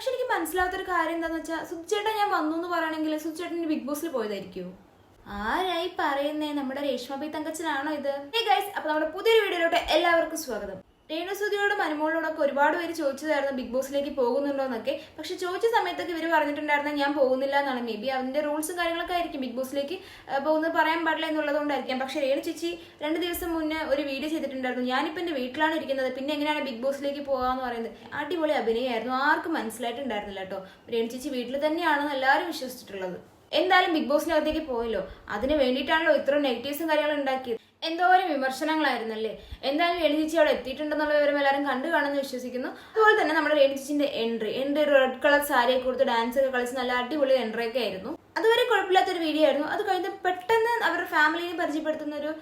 പക്ഷെ എനിക്ക് മനസ്സിലാവാത്തൊരു കാര്യം എന്താന്ന് വെച്ചാൽ സുചേട്ടൻ ഞാൻ വന്നു എന്ന് പറയണമെങ്കിൽ സുചേട്ടൻ ബിഗ് ബോസിൽ പോയതായിരിക്കുമോ ആരായി പറയുന്നേ? നമ്മുടെ രേഷ്മ പി തങ്കച്ചനാണോ ഇത്? ഗൈസ് അപ്പൊ നമ്മുടെ പുതിയൊരു വീഡിയോയിലോട്ട് എല്ലാവർക്കും സ്വാഗതം. രേണുസുതിയോടും അനുമോളോടൊക്കെ ഒരുപാട് പേര് ചോദിച്ചതായിരുന്നു ബിഗ് ബോസിലേക്ക് പോകുന്നുണ്ടോ എന്നൊക്കെ പക്ഷെ ചോദിച്ച സമയത്തൊക്കെ ഇവർ പറഞ്ഞിട്ടുണ്ടായിരുന്ന ഞാൻ പോകുന്നില്ല എന്നാണ് മേ ബി അതിന്റെ റൂൾസും കാര്യങ്ങളൊക്കെ ആയിരിക്കും ബിഗ് ബോസിലേക്ക് പോകുന്നത് പറയാൻ പാടില്ല എന്നുള്ളതുകൊണ്ടായിരിക്കാം. പക്ഷെ രേണു ചേച്ചി രണ്ട് ദിവസം മുന്നേ ഒരു വീഡിയോ ചെയ്തിട്ടുണ്ടായിരുന്നു. ഞാനിപ്പോൾ എന്റെ വീട്ടിലാണ് ഇരിക്കുന്നത്. പിന്നെ എങ്ങനെയാണ് ബിഗ് ബോസിലേക്ക് പോകാന്ന് പറയുന്നത്? അടിപൊളി അഭിനയമായിരുന്നു ആർക്കും മനസ്സിലായിട്ടുണ്ടായിരുന്നില്ല കേട്ടോ. രേണു ചേച്ചി വീട്ടിൽ തന്നെയാണെന്ന് എല്ലാവരും വിശ്വസിച്ചിട്ടുള്ളത്. എന്തായാലും ബിഗ് ബോസിനകത്തേക്ക് പോയല്ലോ. അതിന് വേണ്ടിയിട്ടാണല്ലോ ഇത്ര നെഗറ്റീവ്സും കാര്യങ്ങളും ഉണ്ടാക്കിയത്. എന്തോരം വിമർശനങ്ങളായിരുന്നല്ലേ? എന്തായാലും രേണുചേച്ചി അവിടെ എത്തിയിട്ടുണ്ടെന്നുള്ള വിവരം എല്ലാവരും കണ്ടു കാണുമെന്ന് വിശ്വസിക്കുന്നു. അതുപോലെ തന്നെ നമ്മുടെ രേണുചേച്ചിന്റെ എൻട്രി എൻട്രി ഒരു റെഡ് കളർ സാരിയൊക്കെ കൊടുത്ത് ഡാൻസ് ഒക്കെ കളിച്ച് നല്ല അടിപൊളി എൻട്രി ഒക്കെ ആയിരുന്നു. അതുവരെ കുഴപ്പമില്ലാത്തൊരു വീഡിയോ ആയിരുന്നു. അത് കഴിഞ്ഞ് പെട്ടെന്ന് അവരുടെ ഫാമിലിനെ പരിചയപ്പെടുത്തുന്ന ഒരു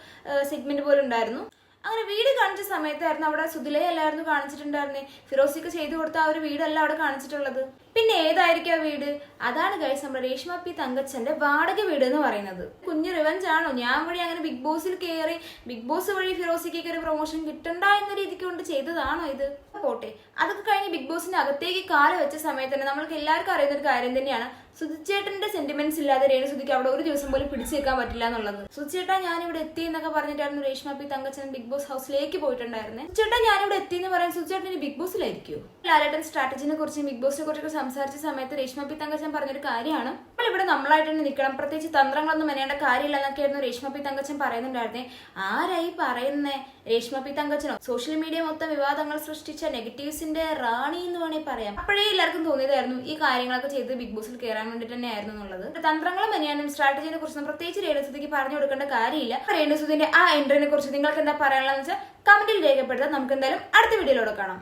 സെഗ്മെന്റ് പോലെ ഉണ്ടായിരുന്നു. അങ്ങനെ വീട് കാണിച്ച സമയത്തായിരുന്നു അവിടെ സുതിലയെ അല്ലായിരുന്നു കാണിച്ചിട്ടുണ്ടായിരുന്നേ. ഫിറോസിക്ക് ചെയ്തു കൊടുത്ത ആ ഒരു വീടല്ല അവിടെ കാണിച്ചിട്ടുള്ളത്. പിന്നെ ഏതായിരിക്കും ആ വീട്? അതാണ് ഗൈസ് നമ്മുടെ രേഷ്മ പി തങ്കച്ചന്റെ വാടക വീട് എന്ന് പറയുന്നത്. കുഞ്ഞു റിവഞ്ച് ആണോ? ഞാൻ വഴി അങ്ങനെ ബിഗ് ബോസിൽ കയറി ബിഗ് ബോസ് വഴി ഫിറോസിക്കൊക്കെ ഒരു പ്രൊമോഷൻ കിട്ടണ്ട എന്ന രീതിക്ക് കൊണ്ട് ചെയ്തതാണോ ഇത്? പോട്ടെ. അതൊക്കെ കഴിഞ്ഞ് ബിഗ് ബോസിന്റെ അകത്തേക്ക് കാല വെച്ച സമയത്ത് തന്നെ നമ്മൾക്ക് എല്ലാവർക്കും അറിയുന്ന ഒരു കാര്യം തന്നെയാണ്. സുധിച്ചേട്ടന്റെ സെന്റിമെന്റ്സ് ഇല്ലാതെ രേണു സുധിക്ക് അവിടെ ഒരു ദിവസം പോലും പിടിച്ചു നിൽക്കാൻ പറ്റില്ല എന്നുള്ളത്. സുധിച്ചേട്ടാ ഞാൻ എത്തി എന്നൊക്കെ പറഞ്ഞിട്ടായിരുന്നു Reshma P Thankachan Bigg Boss ഹൗസിലേക്ക് പോയിട്ടുണ്ടായിരുന്നു. സുചേട്ടാ ഞാൻ എത്തി എന്ന് പറയാൻ സുധിച്ചേട്ടൻ ബിഗ് ബോസിലായിരിക്കും ലാലേട്ടൻ സ്ട്രാറ്റജിനെ കുറിച്ചും ബിഗ് ബോസിനെ കുറിച്ചൊക്കെ സംസാരിച്ച സമയത്ത് രേഷ്മ പി തങ്കച്ചൻ പറഞ്ഞൊരു കാര്യമാണ്. നമ്മൾ ഇവിടെ നമ്മളായിട്ട് തന്നെ നിൽക്കണം. പ്രത്യേകിച്ച് തന്ത്രങ്ങളൊന്നും മനേണ്ട കാര്യമില്ല എന്നൊക്കെയായിരുന്നു രേഷ്മ പി തങ്കച്ചൻ പറയുന്നുണ്ടായിരുന്നേ. ആരായി പറയുന്നേ? രേഷ്മ പി തങ്കച്ചനോ? സോഷ്യൽ മീഡിയ മൊത്തം വിവാദങ്ങൾ സൃഷ്ടിച്ച നെഗറ്റീവ്സിന്റെ റാണി എന്ന് വേണമെങ്കിൽ പറയാം. അപ്പോഴേ എല്ലാവർക്കും തോന്നിയതായിരുന്നു ഈ കാര്യങ്ങളൊക്കെ ചെയ്ത് ബിഗ് ബോസിൽ കയറാൻ വേണ്ടി തന്നെ ആയിരുന്നു എന്നുള്ളത് തന്ത്രങ്ങളും മനിയാനും സ്ട്രാറ്റജിനെ കുറിച്ച് പ്രത്യേകിച്ച് രേണുസുതിക്ക് പറഞ്ഞു കൊടുക്കേണ്ട കാര്യമില്ല. രേണുസുതിന്റെ ആ എൻട്രിനെ കുറിച്ച് നിങ്ങൾക്ക് എന്താ പറയാനുള്ളതെന്ന് വെച്ചാൽ കമന്റിൽ രേഖപ്പെടുത്താൻ നമുക്ക് എന്തായാലും അടുത്ത വീഡിയോയിലൂടെ കാണാം.